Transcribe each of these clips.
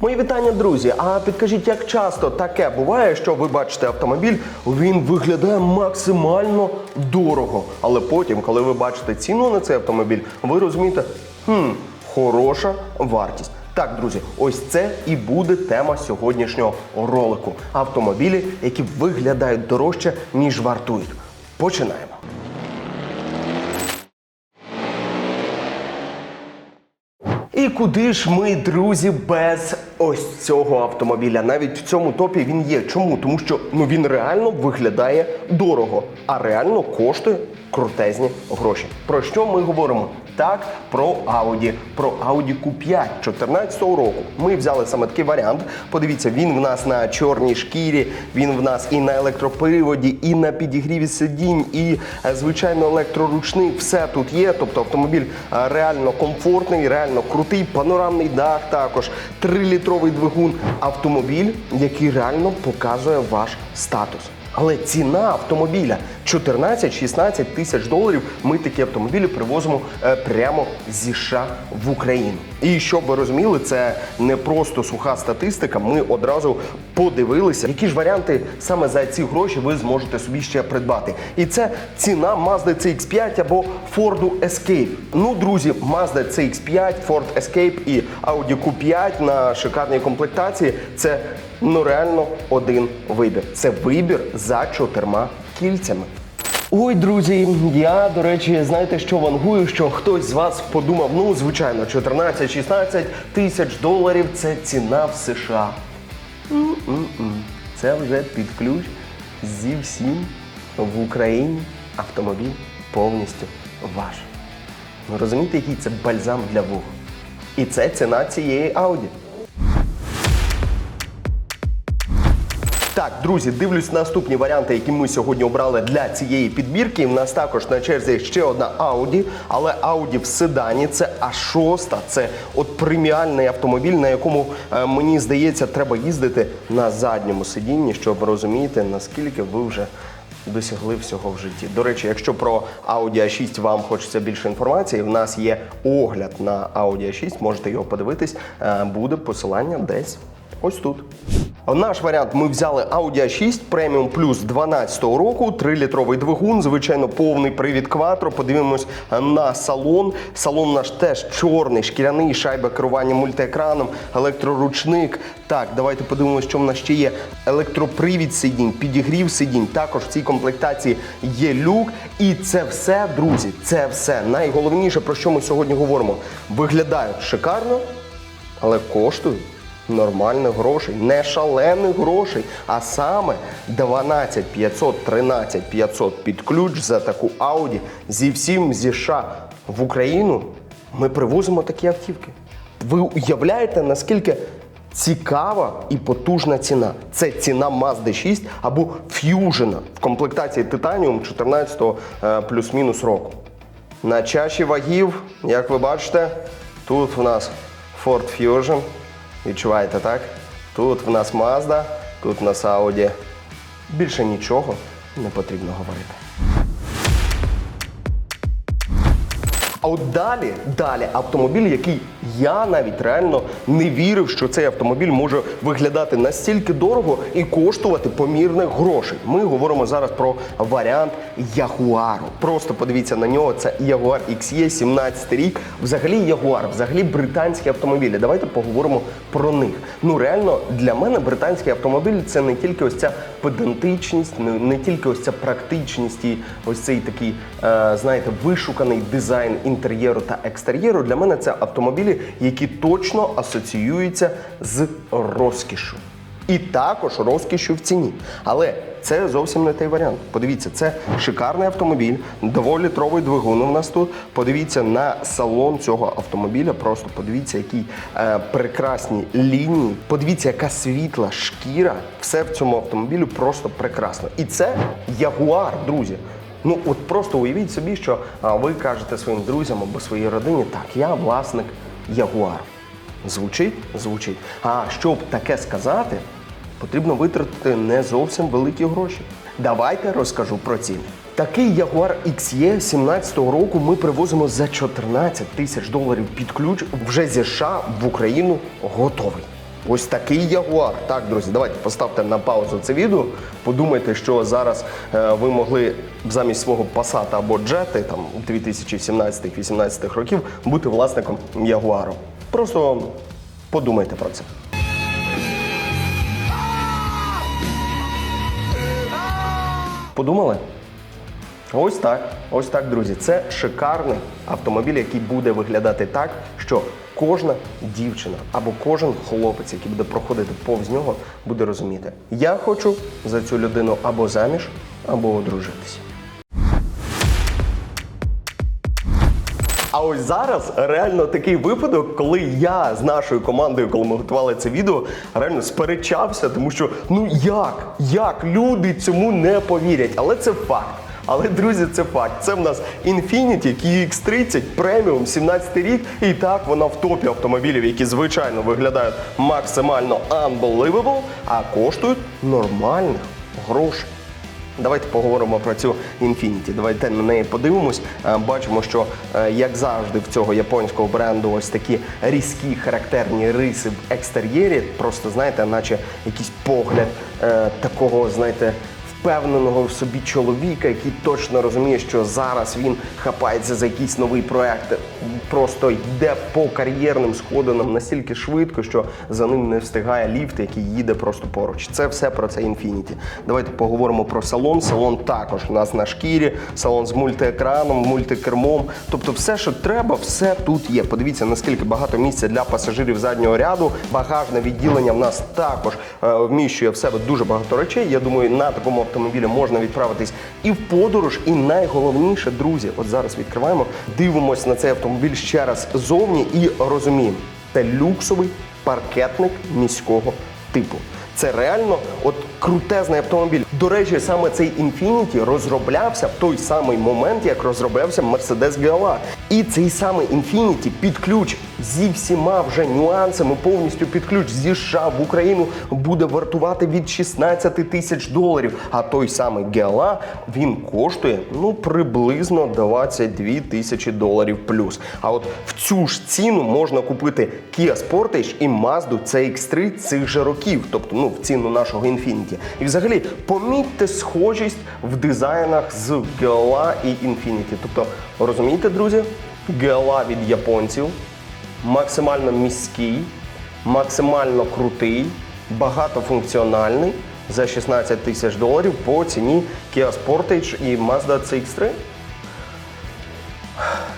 Мої вітання, друзі. А підкажіть, як часто таке буває, що ви бачите автомобіль, він виглядає максимально дорого. Але потім, коли ви бачите ціну на цей автомобіль, ви розумієте, хм, хороша вартість. Так, друзі, ось це і буде тема сьогоднішнього ролику. Автомобілі, які виглядають дорожче, ніж вартують. Починаємо. І куди ж ми, друзі, без ось цього автомобіля? Навіть в цьому топі він є. Чому? Тому що ну він реально виглядає дорого, а реально коштує крутезні гроші. Про що ми говоримо? Так, про Audi, про Audi Q5 14 року. Ми взяли саме такий варіант. Подивіться, він в нас на чорній шкірі, він в нас і на електроприводі, і на підігріві сидінь, і е, звичайно електроручник. Все тут є. Тобто автомобіль е, реально комфортний, реально крутий, панорамний дах також, 3-літровий двигун. Автомобіль, який реально показує ваш статус. Але ціна автомобіля 14-16 тисяч доларів. Ми такі автомобілі привозимо е, прямо зі США в Україну. І щоб ви розуміли, це не просто суха статистика. Ми одразу подивилися, які ж варіанти саме за ці гроші ви зможете собі ще придбати. І це ціна Mazda CX-5 або Ford Escape. Ну, друзі, Mazda CX-5, Ford Escape і Audi Q5 на шикарній комплектації. Це ну реально один вибір. Це вибір за чотирма кільцями. Ой, друзі, я, до речі, знаєте, що вангую, що хтось з вас подумав, ну, звичайно, 14-16 тисяч доларів це ціна в США. М-м-м. Це вже під ключ зі всім в Україні автомобіль повністю ваш. Ви розумієте, який це бальзам для вух? І це ціна цієї Audi. Так, друзі, дивлюсь наступні варіанти, які ми сьогодні обрали для цієї підбірки. У нас також на черзі ще одна Audi, але Audi в седані це А6, це от преміальний автомобіль, на якому е, мені здається, треба їздити на задньому сидінні, щоб розуміти, наскільки ви вже досягли всього в житті. До речі, якщо про Audi A6 вам хочеться більше інформації, в нас є огляд на Audi A6, можете його подивитись. Е, Буде посилання десь ось тут. Наш варіант ми взяли Audi A6 Premium Plus 12 року, 3-літровий двигун, звичайно, повний привід Quattro. Подивимось на салон. Салон наш теж чорний, шкіряний, шайба керування мультиекраном, електроручник. Так, давайте подивимось, що в нас ще є. Електропривід сидінь, підігрів сидінь. Також в цій комплектації є люк. І це все, друзі, це все. Найголовніше, про що ми сьогодні говоримо. Виглядають шикарно, але коштують нормальних грошей, не шалених грошей, а саме 12 500, 13 500 під ключ за таку Audi зі всім зі США в Україну. Ми привозимо такі автівки. Ви уявляєте, наскільки цікава і потужна ціна? Це ціна Mazda 6 або Fusion в комплектації Titanium 14 е, плюс-мінус року. На чаші вагів, як ви бачите, тут в нас Ford Fusion. Відчуваєте, так? Тут в нас Mazda, тут в нас Audi. Більше нічого не потрібно говорити. А от далі, далі автомобіль, який я навіть реально не вірив, що цей автомобіль може виглядати настільки дорого і коштувати помірних грошей. Ми говоримо зараз про варіант Ягуару. Просто подивіться на нього. Це Jaguar XE 17 рік. Взагалі Ягуар, взагалі британські автомобілі. Давайте поговоримо про них. Ну реально для мене британський автомобіль це не тільки ось ця педантичність, не, не тільки ось ця практичність і ось цей такий, е, знаєте, вишуканий дизайн інтер'єру та екстер'єру. Для мене це автомобілі, які точно асоціюються з розкішшю. І також розкішю в ціні. Але це зовсім не той варіант. Подивіться, це шикарний автомобіль, дволітровий двигун у нас тут. Подивіться на салон цього автомобіля. Просто подивіться, які е, прекрасні лінії. Подивіться, яка світла шкіра. Все в цьому автомобілі просто прекрасно. І це Ягуар, друзі. Ну от просто уявіть собі, що ви кажете своїм друзям або своїй родині, так, я власник Ягуар. Звучить? Звучить. А щоб таке сказати, потрібно витратити не зовсім великі гроші. Давайте розкажу про ціни. Такий Jaguar XE 17-го року ми привозимо за 14 тисяч доларів під ключ вже зі США в Україну готовий. Ось такий ягуар. Так, друзі, давайте поставте на паузу це відео. Подумайте, що зараз е, ви могли замість свого пасата або джети там 2017-18 років бути власником ягуару. Просто подумайте про це. Подумали? Ось так, ось так, друзі. Це шикарний автомобіль, який буде виглядати так, що кожна дівчина або кожен хлопець, який буде проходити повз нього, буде розуміти, я хочу за цю людину або заміж, або одружитися. А ось зараз реально такий випадок, коли я з нашою командою, коли ми готували це відео, реально сперечався, тому що ну як? Як люди цьому не повірять? Але це факт. Але друзі, це факт. Це в нас Infiniti QX30 Premium 17 рік, і так вона в топі автомобілів, які звичайно виглядають максимально unbelievable, а коштують нормальних грошей. Давайте поговоримо про цю Infiniti. Давайте на неї подивимось. Е, Бачимо, що е, як завжди в цього японського бренду ось такі різкі характерні риси в екстер'єрі. Просто знаєте, наче якийсь погляд е, такого, знаєте. Впевненого в собі чоловіка, який точно розуміє, що зараз він хапається за якийсь новий проект, просто йде по кар'єрним сходинам настільки швидко, що за ним не встигає ліфт, який їде просто поруч. Це все про це Infiniti. Давайте поговоримо про салон. Салон також у нас на шкірі, салон з мультиекраном, мультикермом. Тобто, все, що треба, все тут є. Подивіться, наскільки багато місця для пасажирів заднього ряду. Багажне відділення в нас також е, вміщує в себе дуже багато речей. Я думаю, на такому автомобілі можна відправитись і в подорож. І найголовніше, друзі, от зараз відкриваємо, дивимось на цей автомобіль ще раз зовні і розуміємо, це люксовий паркетник міського типу. Це реально от крутезний автомобіль. До речі, саме цей Infiniti розроблявся в той самий момент, як розроблявся Mercedes GLA. І цей самий Infiniti під ключ зі всіма вже нюансами, повністю під ключ зі США в Україну буде вартувати від 16 тисяч доларів. А той самий GLA, він коштує ну приблизно 22 тисячі доларів плюс. А от в цю ж ціну можна купити Kia Sportage і Mazda CX-3 цих же років, тобто ну в ціну нашого Infiniti. І взагалі помітьте схожість в дизайнах з GLA і Infiniti. Тобто, розумієте, друзі, GLA від японців максимально міський, максимально крутий, багатофункціональний за 16 тисяч доларів по ціні Kia Sportage і Mazda CX-3.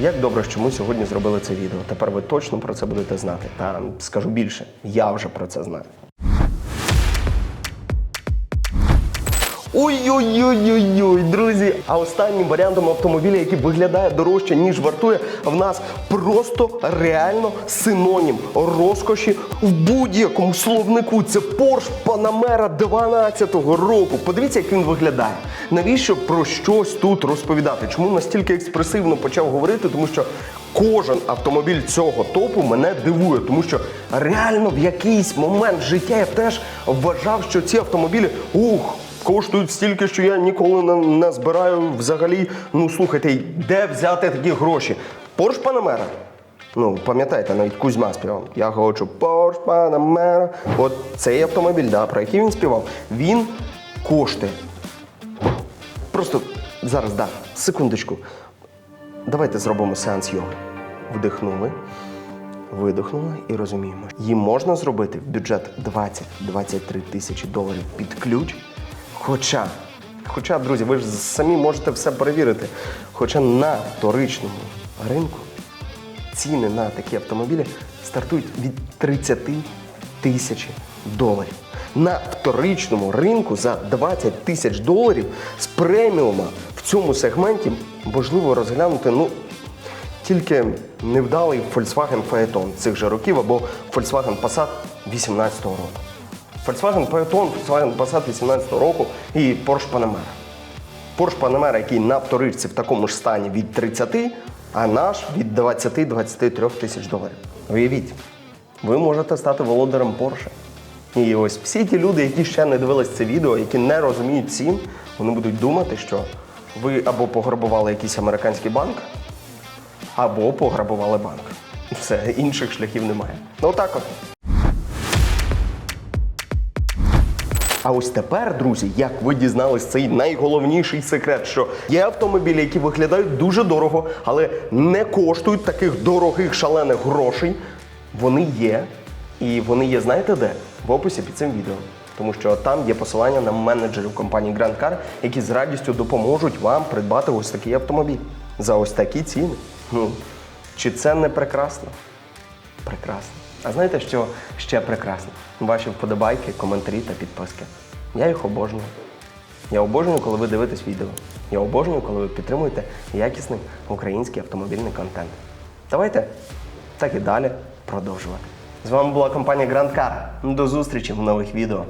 Як добре, що ми сьогодні зробили це відео. Тепер ви точно про це будете знати. Та скажу більше, я вже про це знаю. Ой-ой-ой-ой-ой, друзі! А останнім варіантом автомобіля, який виглядає дорожче, ніж вартує, в нас просто реально синонім розкоші в будь-якому словнику. Це Porsche Panamera 12-го року. Подивіться, як він виглядає. Навіщо про щось тут розповідати? Чому настільки експресивно почав говорити? Тому що кожен автомобіль цього топу мене дивує, тому що реально в якийсь момент життя я теж вважав, що ці автомобілі ух коштують стільки, що я ніколи не, не збираю взагалі. Ну слухайте, де взяти такі гроші? Порш Панамера. Ну, пам'ятаєте, навіть Кузьма співав. Я хочу Порш Панамера. От цей автомобіль, да, про який він співав, він коштує. Просто зараз, да, секундочку. Давайте зробимо сеанс йоги. Вдихнули, видихнули і розуміємо. Їм можна зробити в бюджет 20-23 тисячі доларів під ключ. Хоча, хоча, друзі, ви ж самі можете все перевірити. Хоча на вторичному ринку ціни на такі автомобілі стартують від 30 тисяч доларів. На вторичному ринку за 20 тисяч доларів з преміума в цьому сегменті можливо розглянути ну, тільки невдалий Volkswagen Phaeton цих же років або Volkswagen Passat 18 року. Volkswagen Phaeton, Volkswagen Passat 18 року і Porsche Panamera. Porsche Panamera, який на вторичці в такому ж стані від 30, а наш від 20-23 тисяч доларів. Уявіть, ви можете стати володарем Porsche. І ось всі ті люди, які ще не дивились це відео, які не розуміють цін, вони будуть думати, що ви або пограбували якийсь американський банк, або пограбували банк. Все, інших шляхів немає. Ну отак от. А ось тепер, друзі, як ви дізнались цей найголовніший секрет, що є автомобілі, які виглядають дуже дорого, але не коштують таких дорогих шалених грошей. Вони є, і вони є, знаєте де? В описі під цим відео. Тому що там є посилання на менеджерів компанії Grand Car, які з радістю допоможуть вам придбати ось такий автомобіль за ось такі ціни. Ну, чи це не прекрасно? Прекрасно. А знаєте, що ще прекрасно? Ваші вподобайки, коментарі та підписки. Я їх обожнюю. Я обожнюю, коли ви дивитесь відео. Я обожнюю, коли ви підтримуєте якісний український автомобільний контент. Давайте так і далі продовжувати. З вами була компанія Grand Car. До зустрічі в нових відео.